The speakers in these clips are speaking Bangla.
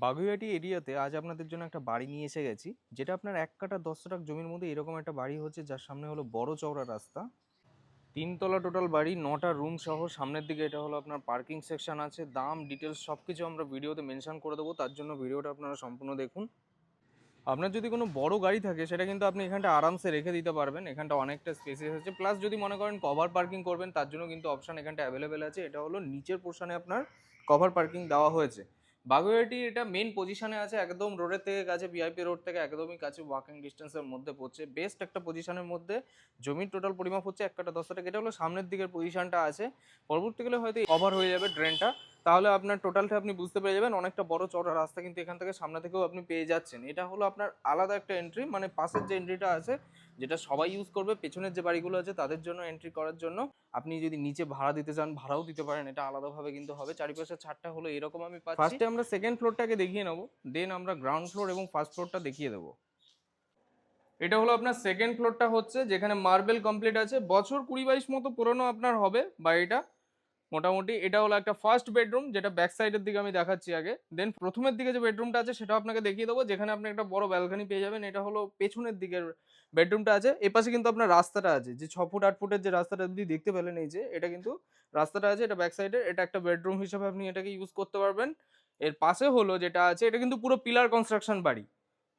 বাগুইহাটি এরিয়াতে আজ আপনাদের জন্য একটা বাড়ি নিয়ে এসে গেছি, যেটা আপনার এক কাটা দশ শতক জমির মধ্যে এরকম একটা বাড়ি হচ্ছে, যার সামনে হলো বড় চওড়া রাস্তা। তিনতলা টোটাল বাড়ি, নটা রুম সহ, সামনের দিকে এটা হলো আপনার পার্কিং সেকশন আছে, দাম, ডিটেলস সব কিছু আমরা ভিডিওতে মেনশন করে দেবো, তার জন্য ভিডিওটা আপনারা সম্পূর্ণ দেখুন। আপনার যদি কোনো বড় গাড়ি থাকে, সেটা কিন্তু আপনি এখানটা আরামসে রেখে দিতে পারবেন, এখানটা অনেকটা স্পেসিয়াস আছে প্লাস যদি মনে করেন কভার পার্কিং করবেন, তার জন্য কিন্তু অপশান এখানটা অ্যাভেলেবেল আছে, এটা হলো নিচের পোর্শনে আপনার কভার পার্কিং দেওয়া হয়েছে। বাগুইহাটি এটা মেন পজিশনে আছে, একদম রোডের থেকে কাছে ভিআইপি রোড থেকে একদমই কাছে ওয়াকিং ডিস্টেন্সের মধ্যে পড়ছে। বেস্ট একটা পজিশনের মধ্যে জমির টোটাল পরিমাপ হচ্ছে এক কাটা দশ টাকা। এটা হলো সামনের দিকের পজিশনটা আছে। পরবর্তীকালে হয়তো কভার হয়ে যাবে ড্রেনটা তাহলে আপনার টোটালটা আপনি বুঝতে পেরে যাবেন। অনেকটা বড় চড়া রাস্তা কিন্তু এখান থেকে সামনে থেকেও আপনি পেয়ে যাচ্ছেন। এটা হলো আপনার আলাদা একটা এন্ট্রি মানে পাশের যে এন্ট্রিটা আছে যেটা সবাই ইউজ করবে, পেছনের যে বাড়িগুলো আছে তাদের জন্য এন্ট্রি করার জন্য। আপনি যদি নিচে ভাড়া দিতে চান, ভাড়াও দিতে পারেন, এটা আলাদাভাবে কিন্তু হবে। চারিপাশের ছাদটা হলো এরকম আমি ফার্স্টে আমরা সেকেন্ড ফ্লোরটাকে দেখিয়ে নেব দেন আমরা গ্রাউন্ড ফ্লোর এবং ফার্স্ট ফ্লোরটা দেখিয়ে দেবো। এটা হলো আপনার সেকেন্ড ফ্লোরটা হচ্ছে, যেখানে মার্বেল কমপ্লিট আছে। বছর কুড়ি বাইশ মতো পুরনো আপনার হবে বাড়িটা। মোটামুটি এটা হলো একটা ফার্স্ট বেডরুম যেটা ব্যাক সাইডের দিকে আমি দেখাচ্ছি আগে। দেন প্রথমের দিকে যে বেডরুমটা আছে সেটা আপনাকে দেখিয়ে দেবো। যেখানে আপনি একটা বড় ব্যালকনি পেয়ে যাবেন, এটা হলো পেছনের দিকের বেডরুমটা আছে। এপাশে কিন্তু আপনার রাস্তাটা আছে। যে ছ ফুট, আট ফুটের যে রাস্তাটা যদি দেখতে পেলেন, এই যে, এটা কিন্তু রাস্তাটা আছে, এটা ব্যাক সাইডে এটা একটা বেডরুম হিসাবে আপনি এটাকে ইউজ করতে পারবেন। এর পাশে হলো যেটা আছে, এটা কিন্তু পুরো পিলার কনস্ট্রাকশন বাড়ি।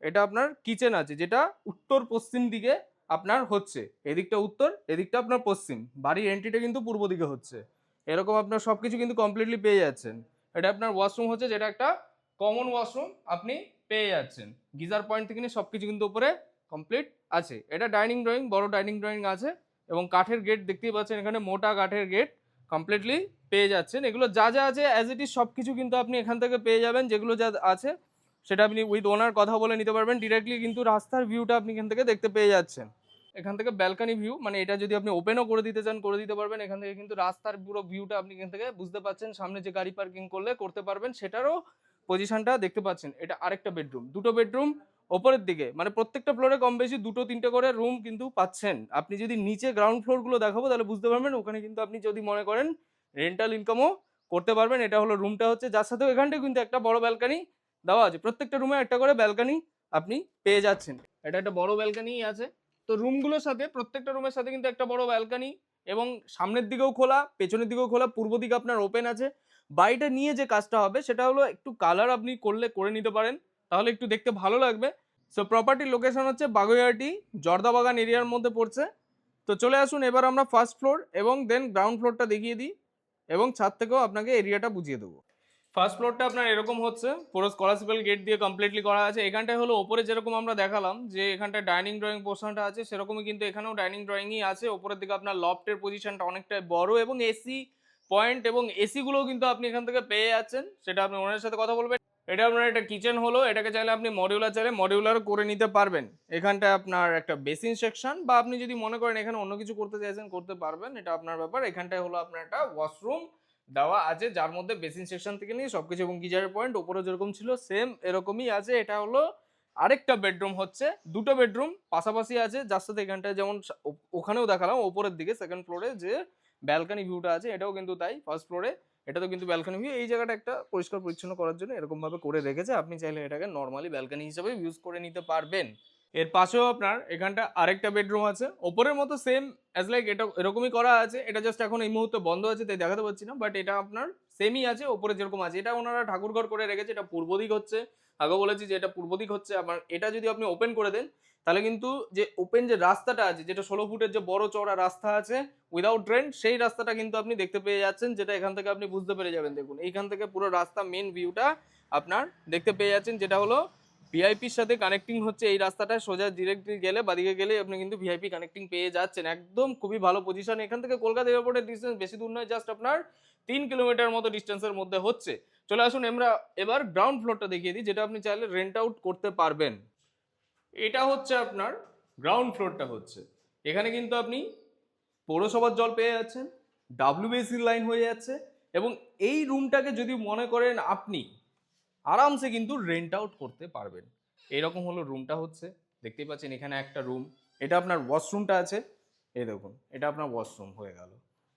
এটা আপনার কিচেন আছে, যেটা উত্তর পশ্চিম দিকে আপনার হচ্ছে। এদিকটা উত্তর, এদিকটা আপনার পশ্চিম। বাড়ির এন্ট্রিটা কিন্তু পূর্ব দিকে হচ্ছে। এরকম আপনার সব কিছু কিন্তু কমপ্লিটলি পেয়ে যাচ্ছেন। এটা আপনার ওয়াশরুম হচ্ছে যেটা একটা কমন ওয়াশরুম আপনি পেয়ে যাচ্ছেন। গিজার পয়েন্ট থেকে নিয়ে সব কিছু কিন্তু উপরে কমপ্লিট আছে। এটা ডাইনিং ড্রয়িং বড় ডাইনিং ড্রয়িং আছে এবং কাঠের গেট দেখতেই পাচ্ছেন, এখানে মোটা কাঠের গেট কমপ্লিটলি পেয়ে যাচ্ছেন। এগুলো যা যা আছে অ্যাজ ইট ইজ সব কিছু কিন্তু আপনি এখান থেকে পেয়ে যাবেন, যেগুলো যা আছে সেটা আপনি উইথ ওনার কথা বলে নিতে পারবেন। ডিরেক্টলি কিন্তু রাস্তার ভিউটা আপনি এখান থেকে দেখতে পেয়ে যাচ্ছেন। এখান থেকে ব্যালকানি ভিউ মানে এটা যদি আপনি ওপেনও করে দিতে চান, করে দিতে পারবেন। এখান থেকে কিন্তু রাস্তার পুরো ভিউটা আপনি এখান থেকে বুঝতে পাচ্ছেন। সামনে যে গাড়ি পার্কিং করলে করতে পারবেন, সেটারও পজিশনটা দেখতে পাচ্ছেন। এটা আরেকটা বেডরুম দুটো বেডরুম ওপরের দিকে মানে প্রত্যেকটা ফ্লোরে কম বেশি দুটো, তিনটে করে রুম কিন্তু পাচ্ছেন। আপনি যদি নিচে গ্রাউন্ড ফ্লোরগুলো দেখাবো, তাহলে বুঝতে পারবেন, ওখানে কিন্তু আপনি যদি মনে করেন রেন্টাল ইনকামও করতে পারবেন। এটা হলো রুমটা হচ্ছে, যার সাথে এখানটায় কিন্তু একটা বড় ব্যালকানি দেওয়া আছে। প্রত্যেকটা রুমে একটা করে ব্যালকানি আপনি পেয়ে যাচ্ছেন। এটা একটা বড় ব্যালকানি আছে। তো রুমগুলোর সাথে, প্রত্যেকটা রুমের সাথে কিন্তু একটা বড় ব্যালকানি এবং সামনের দিকেও খোলা, পেছনের দিকেও খোলা, পূর্ব দিকে আপনার ওপেন আছে। বাড়িটা নিয়ে যে কাজটা হবে, সেটা হলো একটু কালার আপনি করলে, করে নিতে পারেন। তাহলে একটু দেখতে ভালো লাগবে। সো প্রপার্টির লোকেশন হচ্ছে বাগুইহাটি জর্দাবাগান এরিয়ার মধ্যে পড়ছে। তো চলে আসুন, এবার আমরা ফার্স্ট ফ্লোর এবং দেন গ্রাউন্ড ফ্লোরটা দেখিয়ে দিই এবং ছাদ থেকেও আপনাকে এরিয়াটা বুঝিয়ে দেবো। ফার্স্ট ফ্লোরটা আপনার এরকম হচ্ছে, পুরো স্কলারশিপাল গেট দিয়ে কমপ্লিটলি করা আছে। এখানটায় হলো ওপরে যেরকম আমরা দেখালাম, যে এখানটায় ডাইনিং ড্রয়িং পোর্শনটা আছে, সেরকমই কিন্তু এখানেও ডাইনিং ড্রয়িংই আছে। ওপরের দিকে আপনার লফটের পজিশনটা অনেকটাই বড় এবং এসি পয়েন্ট এবং এসিগুলোও কিন্তু আপনি এখান থেকে পেয়ে যাচ্ছেন। সেটা আপনি ওনার সাথে কথা বলবেন। এটা আপনার একটা কিচেন হলো, এটাকে চাইলে আপনি মডিউলার চাইলে মডিউলার করে নিতে পারবেন। এখানটায় আপনার একটা বেসিন সেকশন বা আপনি যদি মনে করেন এখানে অন্য কিছু করতে চাইছেন, করতে পারবেন। এটা আপনার ব্যাপার। এখানটায় হলো আপনার একটা ওয়াশরুম দেওয়া আছে, যার মধ্যে বেসিন সেকশন থেকে নিয়ে সবকিছু এবং গিজারের পয়েন্ট, উপরে যেরকম ছিল, সেম এরকমই আছে। এটা হলো আরেকটা বেডরুম হচ্ছে, দুটো বেডরুম পাশাপাশি আছে, যার সাথে এখানটায় যেমন ওখানেও দেখালাম, ওপরের দিকে সেকেন্ড ফ্লোরে যে ব্যালকানি ভিউটা আছে, এটাও কিন্তু তাই ফার্স্ট ফ্লোরে এটা তো কিন্তু ব্যালকানি ভিউ এই জায়গাটা একটা পরিষ্কার পরিচ্ছন্ন করার জন্য এরকমভাবে করে রেখেছে। আপনি চাইলে এটাকে নর্মালি ব্যালকানি হিসাবে ইউজ করে নিতে পারবেন। এর পাশেও আপনার এখানটা আরেকটা বেডরুম আছে। ওপরের মতো সেম অ্যাজ লাইক এটা, এরকমই করা আছে। এটা জাস্ট এখন এই মুহূর্তে বন্ধ আছে তাই দেখাতে পারছি না। বাট এটা আপনার সেমই আছে, ওপরে যেরকম আছে। এটা ওনারা ঠাকুরঘর করে রেখেছে, এটা পূর্ব দিক হচ্ছে। আগে বলেছি যে এটা পূর্ব দিক হচ্ছে। আমার এটা যদি আপনি ওপেন করে দেন, তাহলে কিন্তু যে ওপেন যে রাস্তাটা আছে, যেটা ষোলো ফুটের যে বড় চড়া রাস্তা আছে উইদাউট ড্রেন সেই রাস্তাটা কিন্তু আপনি দেখতে পেয়ে যাচ্ছেন, যেটা এখান থেকে আপনি বুঝতে পেরে যাবেন। দেখুন, এইখান থেকে পুরো রাস্তা মেন ভিউটা আপনার দেখতে পেয়ে যাচ্ছেন, যেটা হলো ভিআইপির সাথে কানেক্টিং হচ্ছে, এই রাস্তাটা সোজা ডিরেক্টলি গেলে, বাদিকে গেলে আপনি কিন্তু ভিআইপি কানেক্টিং পেয়ে যাচ্ছেন। একদম খুবই ভালো পজিশন এখান থেকে কলকাতা এয়ারপোর্টের ডিস্টেন্স বেশি দূর নয় জাস্ট আপনার তিন কিলোমিটার মতো ডিস্টেন্সের মধ্যে হচ্ছে। চলে আসুন, আমরা এবার গ্রাউন্ড ফ্লোরটা দেখিয়ে দিই, যেটা আপনি চাইলে রেন্ট আউট করতে পারবেন। এটা হচ্ছে আপনার গ্রাউন্ড ফ্লোরটা হচ্ছে। এখানে কিন্তু আপনি পৌরসভার জল পেয়ে যাচ্ছেন ডাব্লিউবিএসির লাইন হয়ে যাচ্ছে এবং এই রুমটাকে যদি মনে করেন আপনি আরামসে কিন্তু রেন্ট আউট করতে পারবেন। এরকম হলো রুমটা হচ্ছে। দেখতেই পাচ্ছেন এখানে একটা রুম এটা আপনার ওয়াশরুমটা আছে। এই দেখুন, এটা আপনার ওয়াশরুম হয়ে গেল।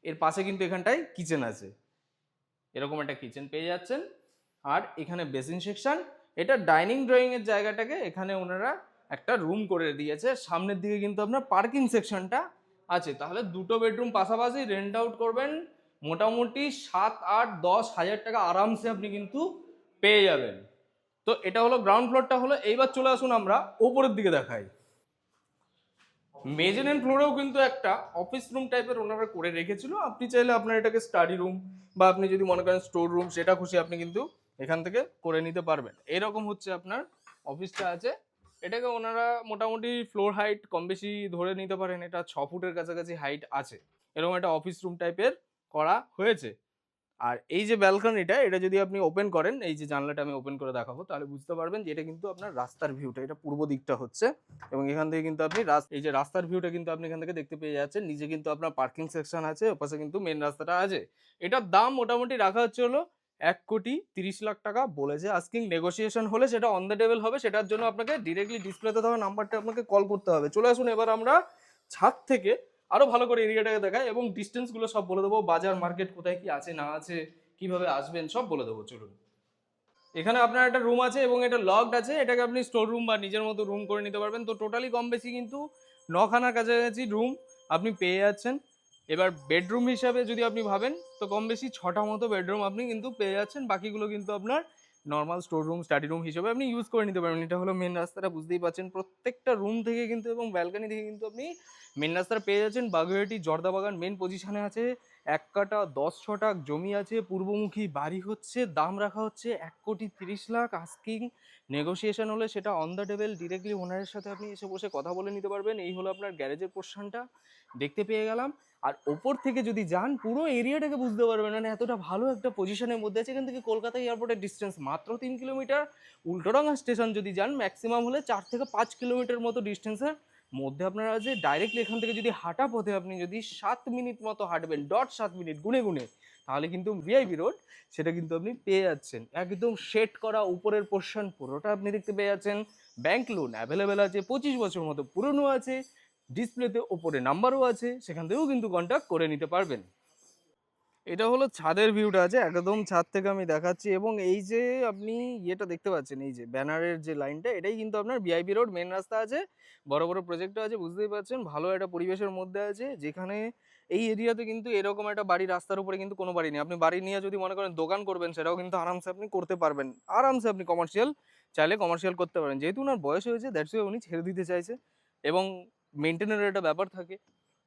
এর পাশে কিন্তু এখানটায় কিচেন আছে। এরকম একটা কিচেন পেয়ে যাচ্ছেন। আর এখানে বেসিন সেকশন এটা ডাইনিং ড্রয়িং এর জায়গাটাকে এখানে ওনারা একটা রুম করে দিয়েছে। সামনের দিকে কিন্তু আপনার পার্কিং সেকশনটা আছে। তাহলে দুটো বেডরুম পাশাপাশি রেন্ট আউট করবেন। মোটামুটি সাত, আট, দশ হাজার টাকা আরামসে আপনি কিন্তু পেয়ে যাবেন। তো এটা হলো গ্রাউন্ড ফ্লোরটা হলো, এইবার চলে আসুন আমরা ওপরের দিকে দেখাই। মেজেনেন ফ্লোরেও কিন্তু একটা অফিস রুম টাইপের ওনারা করে রেখেছিল। আপনি চাইলে আপনার এটাকে স্টাডি রুম বা আপনি যদি মনে করেন স্টোর রুম সেটা খুশি আপনি কিন্তু এখান থেকে করে নিতে পারবেন। এরকম হচ্ছে আপনার অফিসটা আছে। এটাকে ওনারা মোটামুটি ফ্লোর হাইট কম বেশি ধরে নিতে পারেন। এটা ছ ফুটের কাছাকাছি হাইট আছে। এরকম একটা অফিস রুম টাইপের করা হয়েছে। আর এই যে ব্যালকনিটা, এটা যদি আপনি ওপেন করেন, এই যে জানলাটা আমি ওপেন করে দেখাবো, তাহলে বুঝতে পারবেন যে এটা কিন্তু আপনার রাস্তার ভিউটা এটা পূর্ব দিকটা হচ্ছে। এবং এখান থেকে কিন্তু আপনি এই যে রাস্তার ভিউটা কিন্তু আপনি এখান থেকে দেখতে পেয়ে যাচ্ছেন। নিজে কিন্তু আপনার পার্কিং সেকশন আছে, ওপাশে কিন্তু মেন রাস্তাটা আছে। এটার দাম মোটামুটি রাখা হচ্ছে হলো এক কোটি তিরিশ লাখ টাকা বলেছে আস্কিং নেগোসিয়েশন হলে সেটা অন দ্য টেবিল হবে। সেটার জন্য আপনাকে ডিরেক্টলি ডিসপ্লেতে দেওয়া নাম্বারটা আপনাকে কল করতে হবে। চলে আসুন এবার আমরা ছাদ থেকে আরও ভালো করে এরিয়াটাকে দেখায় এবং ডিস্টেন্সগুলো সব বলে দেবো। বাজার মার্কেট কোথায় কি আছে, না আছে, কীভাবে আসবেন, সব বলে দেবো, চলুন। এখানে আপনার একটা রুম আছে এবং এটা লকড আছে। এটাকে আপনি স্টোর রুম বা নিজের মতো রুম করে নিতে পারবেন। তো টোটালি কম বেশি কিন্তু নখানার কাছাকাছি রুম আপনি পেয়ে যাচ্ছেন। এবার বেডরুম হিসাবে যদি আপনি ভাবেন, তো কম বেশি ছটা মতো বেডরুম আপনি কিন্তু পেয়ে যাচ্ছেন। বাকিগুলো কিন্তু আপনার normal store room study room হিসেবে আপনি ইউজ করে নিতে পারবেন। এটা হলো মেন রাস্তাটা, বুঝতেই পারছেন। প্রত্যেকটা রুম থেকে কিন্তু এবং ব্যালকানি থেকে কিন্তু আপনি মেন রাস্তাটা পেয়ে যাচ্ছেন। বাগুয়াটি জর্দা বাগান মেন পজিশনে আছে। এক কাটা দশ ছটাক জমি আছে, পূর্বমুখী বাড়ি হচ্ছে, দাম রাখা হচ্ছে এক কোটি তিরিশ লাখ। আস্কিং নেগোসিয়েশন হলে সেটা অন দ্য টেবিল ডিরেক্টলি ওনারের সাথে আপনি এসে বসে কথা বলে নিতে পারবেন। এই হলো আপনার গ্যারেজের পোর্শনটা দেখতে পেয়ে গেলাম। আর ওপর থেকে যদি যান, পুরো এরিয়াটাকে বুঝতে পারবেন। মানে এতটা ভালো একটা পজিশনের মধ্যে আছে। এখান থেকে কলকাতা এয়ারপোর্টের ডিস্টেন্স মাত্র তিন কিলোমিটার উল্টোডাঙ্গা স্টেশন যদি যান ম্যাক্সিমাম হলে চার থেকে পাঁচ কিলোমিটার মতো ডিস্টেন্সের মধ্যে আপনারা যে ডাইরেক্টলি এখান থেকে যদি হাঁটা পথে আপনি যদি সাত মিনিট মতো হাঁটবেন ডট সাত মিনিট, গুনে গুনে, তাহলে কিন্তু ভিআইপি রোড সেটা কিন্তু আপনি পেয়ে যাচ্ছেন। একদম সেট করা উপরের পোর্শন পুরোটা আপনি দেখতে পেয়ে যাচ্ছেন। ব্যাংক লোন অ্যাভেলেবেল আছে, পঁচিশ বছর মতো পুরনো আছে ডিসপ্লেতে ওপরে নাম্বারও আছে, সেখান থেকেও কিন্তু কন্ট্যাক্ট করে নিতে পারবেন। এটা হলো ছাদের ভিউটা আছে একদম ছাদ থেকে আমি দেখাচ্ছি এবং এই যে আপনি ইয়েটা দেখতে পাচ্ছেন, এই যে ব্যানারের যে লাইনটা, এটাই কিন্তু আপনার বিআইপি রোড মেন রাস্তা আছে। বড় বড় প্রজেক্টও আছে, বুঝতেই পারছেন। ভালো একটা পরিবেশের মধ্যে আছে, যেখানে এই এরিয়াতে কিন্তু এরকম একটা বাড়ি রাস্তার উপরে কিন্তু কোনো বাড়ি নেই। আপনি বাড়ি নিয়ে যদি মনে করেন দোকান করবেন, সেটাও কিন্তু আরামসে আপনি করতে পারবেন। আরামসে আপনি কমার্শিয়াল চাইলে কমার্শিয়াল করতে পারেন। যেহেতু ওনার বয়স হয়েছে দ্যাটস উনি ছেড়ে দিতে চাইছে এবং মেনটেনের একটা ব্যাপার থাকে।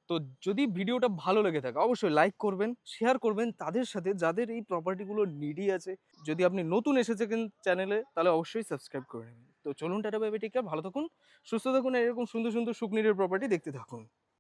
তো যদি ভিডিওটা ভালো লেগে থাকে, অবশ্যই লাইক করবেন শেয়ার করবেন তাদের সাথে যাদের এই প্রপার্টিগুলো নিডি আছে। যদি আপনি নতুন এসেছেন চ্যানেলে তাহলে অবশ্যই সাবস্ক্রাইব করে নেবেন। তো চলুন টাটা বাইবে টিকা ভালো থাকুন, সুস্থ থাকুন, এরকম সুন্দর সুন্দর সুকনিরের প্রপার্টি দেখতে থাকুন।